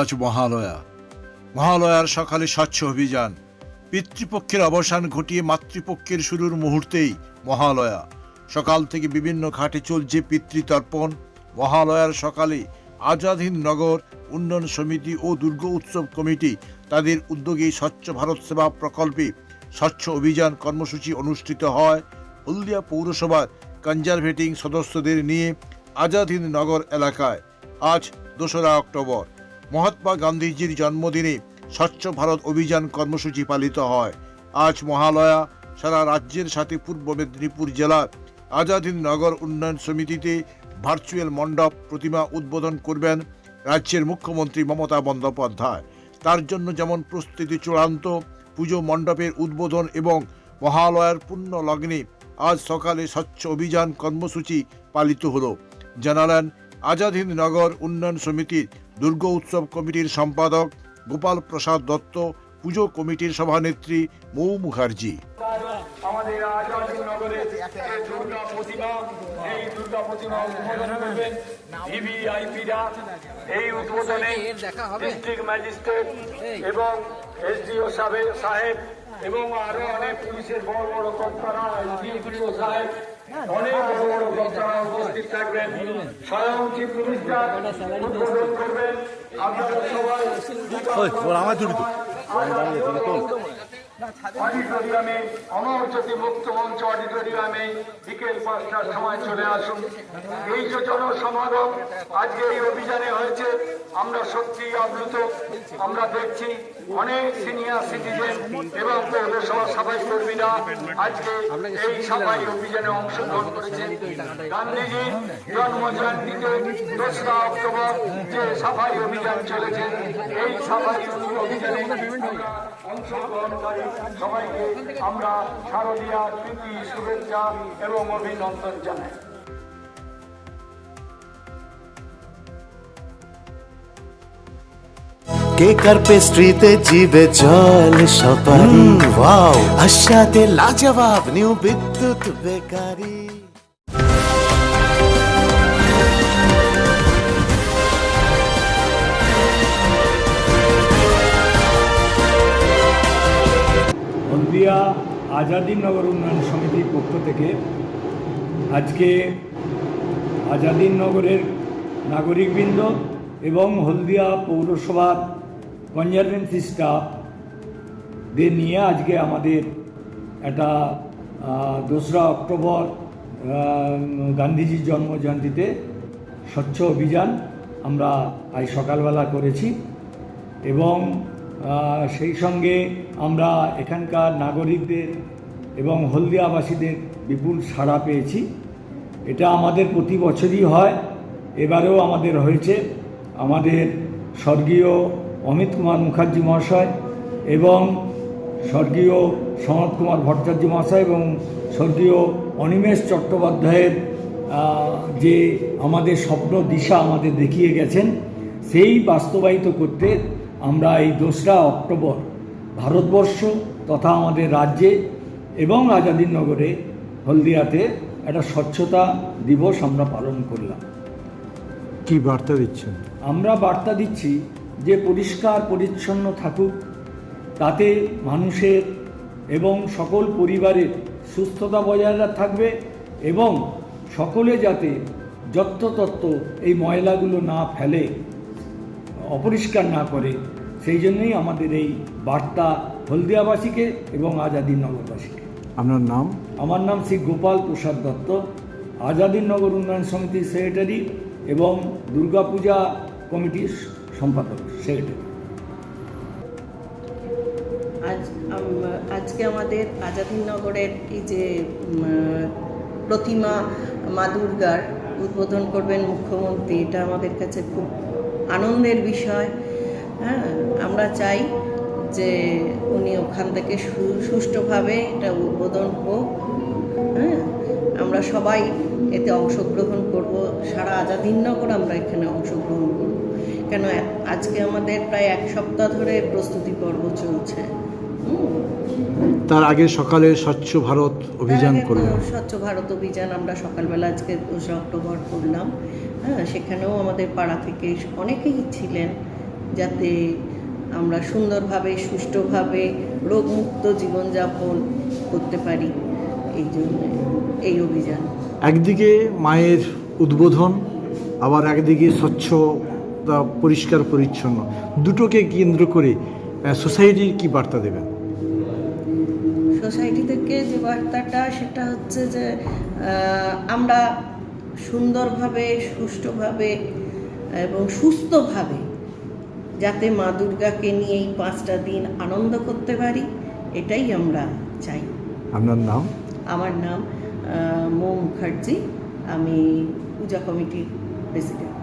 আজ মহালয়া। মহালয়ার সকালে স্বচ্ছ অভিযান। পিতৃপক্ষের অবসান ঘটিয়ে মাতৃপক্ষের শুরুর মুহূর্তেই মহালয়া। সকাল থেকে বিভিন্ন ঘাটে চলছে পিতৃতর্পণ। মহালয়ার সকালে আজাদ হিন্দ নগর উন্নয়ন সমিতি ও দুর্গ উৎসব কমিটি তাদের উদ্যোগে স্বচ্ছ ভারত সেবা প্রকল্পে স্বচ্ছ অভিযান কর্মসূচি অনুষ্ঠিত হয়। হলদিয়া পৌরসভার কনজারভেটিং সদস্যদের নিয়ে আজাদ হিন্দ নগর এলাকায় আজ দোসরা অক্টোবর। মহাত্মা গান্ধীজির জন্মদিনে স্বচ্ছ ভারত অভিযান কর্মসূচি পালিত হয়। আজ মহালয়া, সারা রাজ্যের সাথে পূর্ব মেদিনীপুর জেলার আজাদ হিন্দ নগর উন্নয়ন সমিতিতে ভার্চুয়াল মণ্ডপ প্রতিমা উদ্বোধন করবেন রাজ্যের মুখ্যমন্ত্রী মমতা বন্দ্যোপাধ্যায়। তার জন্য যেমন প্রস্তুতি চূড়ান্ত, পুজো মণ্ডপের উদ্বোধন এবং মহালয়ার পূর্ণ লগ্নে আজ সকালে স্বচ্ছ অভিযান কর্মসূচি পালিত হলো। জানালেন আজাদ হিন্দ নগর উন্নয়ন সমিতির দুর্গ উৎসব কমিটির সম্পাদক গোপাল প্রসাদ দত্ত, পুজো কমিটির সভানেত্রী মৌ মুখার্জি। এই এই উদ্বোধনে ডিস্ট্রিক্ট ম্যাজিস্ট্রেট এবং এসডিও সাহেব এবং আরও অনেক পুলিশের বড় বড় কর্তারা সাহেব অনেক বড় বড় বক্তারা উপস্থিত থাকবেন। স্বয়ং চিফ মিনিস্টার উদ্বোধন করবেন। আপনারা সবাই অডিটোরিয়ামে অমর মুক্ত মঞ্চ অডিটোরিয়ামে বিকেল পাঁচটার সময় চলে আসুন। এই যে জনসমাগম, আজকে এই অভিযানে হয়েছে, আমরা সত্যি আপ্লুত আমরা দেখছি অনেক সিনিয়র সিটিজেন এবং পৌরসভা সাফাই কর্মীরা আজকে এই সাফাই অভিযানে অংশগ্রহণ করেছে গান্ধীজির জন্ম জয়ন্তীতে দোসরা অক্টোবর যে সাফাই অভিযান চলেছে, এই সাফাই অভিযানে অংশগ্রহণকারী সবাইকে আমরা শারদীয়া প্রীতি শুভেচ্ছা এবং অভিনন্দন জানাই। কেকার পেস্ট্রিতে জিবে জল সপারি? ওয়াও। আশাতে লাজবাব নিউ বিদ্যুৎ বেকারি। হলদিয়া আজাদিনগর উন্নয়ন সমিতির পক্ষ থেকে আজকে আজাদিনগরের নাগরিকবৃন্দ এবং হলদিয়া পৌরসভার কনজারভেন্সি স্টাফদের নিয়ে আজকে আমাদের একটা দোসরা অক্টোবর গান্ধীজির জন্মজয়ন্তীতে স্বচ্ছ অভিযান আমরা আজ সকালবেলা করেছি এবং সেই সঙ্গে আমরা এখানকার নাগরিকদের এবং হলদিয়াবাসীদের বিপুল সাড়া পেয়েছি। এটা আমাদের প্রতি বছরই হয়, এবারেও আমাদের হয়েছে। আমাদের স্বর্গীয় অমিত কুমার মুখার্জি মহাশয় এবং স্বর্গীয় সনৎ কুমার ভট্টাচার্য মহাশয় এবং স্বর্গীয় অনিমেষ চট্টোপাধ্যায়ের যে আমাদের স্বপ্ন দিশা আমাদের দেখিয়ে গেছেন, সেই বাস্তবায়িত করতে আমরা এই দোসরা অক্টোবর ভারতবর্ষ তথা আমাদের রাজ্যে এবং আজাদিনগরে হলদিয়াতে একটা স্বচ্ছতা দিবস আমরা পালন করলাম। কি বার্তা দিচ্ছেন? আমরা বার্তা দিচ্ছি যে পরিষ্কার পরিচ্ছন্ন থাকুক তাতে মানুষের এবং সকল পরিবারের সুস্থতা বজায় থাকবে এবং সকলে যাতে যত্রতত্ত্ব এই ময়লাগুলো না ফেলে অপরিষ্কার না করে সেই জন্যই আমাদের এই বার্তা হলদিয়াবাসীকে এবং আজাদিনগরবাসীকে আপনার নাম? আমার নাম শ্রী গোপাল প্রসাদ দত্ত আজাদিনগর উন্নয়ন সমিতির সেক্রেটারি এবং দুর্গাপূজা কমিটির সম্পাদক সেক্রেটারি। আজ আজকে আমাদের আজাদিনগরের এই যে প্রতিমা মা দুর্গার উদ্বোধন করবেন মুখ্যমন্ত্রী এটা আমাদের কাছে খুব আনন্দের বিষয় হ্যাঁ? আমরা চাই যে উনি ওখান থেকে সুষ্ঠুভাবে এটা উদ্বোধন হোক হ্যাঁ? আমরা সবাই এতে অংশগ্রহণ করব, সারা আজাদিনগর আমরা এখানে অংশগ্রহণ করব। কেন, আজকে আমাদের প্রায় এক সপ্তাহ ধরে প্রস্তুতি পর্ব চলছে। তার আগে সকালে স্বচ্ছ ভারত অভিযান করলেন। স্বচ্ছ ভারত অভিযান আমরা সকালবেলা আজকে দোসরা অক্টোবর করলাম। হ্যাঁ সেখানেও আমাদের পাড়া থেকে অনেকেই ছিলেন যাতে আমরা সুন্দরভাবে সুষ্ঠুভাবে রোগমুক্ত জীবনযাপন করতে পারি এই জন্য এই অভিযান। একদিকে মায়ের উদ্বোধন আবার একদিকে স্বচ্ছ পরিষ্কার পরিচ্ছন্ন। দুটোকে কেন্দ্র করে সোসাইটির কি বার্তা দেবেন? সোসাইটি থেকে যে বার্তাটা সেটা হচ্ছে যে আমরা সুন্দরভাবে সুষ্ঠুভাবে এবং সুস্থভাবে যাতে মা দুর্গাকে নিয়ে এই পাঁচটা দিন আনন্দ করতে পারি এটাই আমরা চাই। আপনার নাম? আমার নাম মৌ মুখার্জি। আমি পূজা কমিটির প্রেসিডেন্ট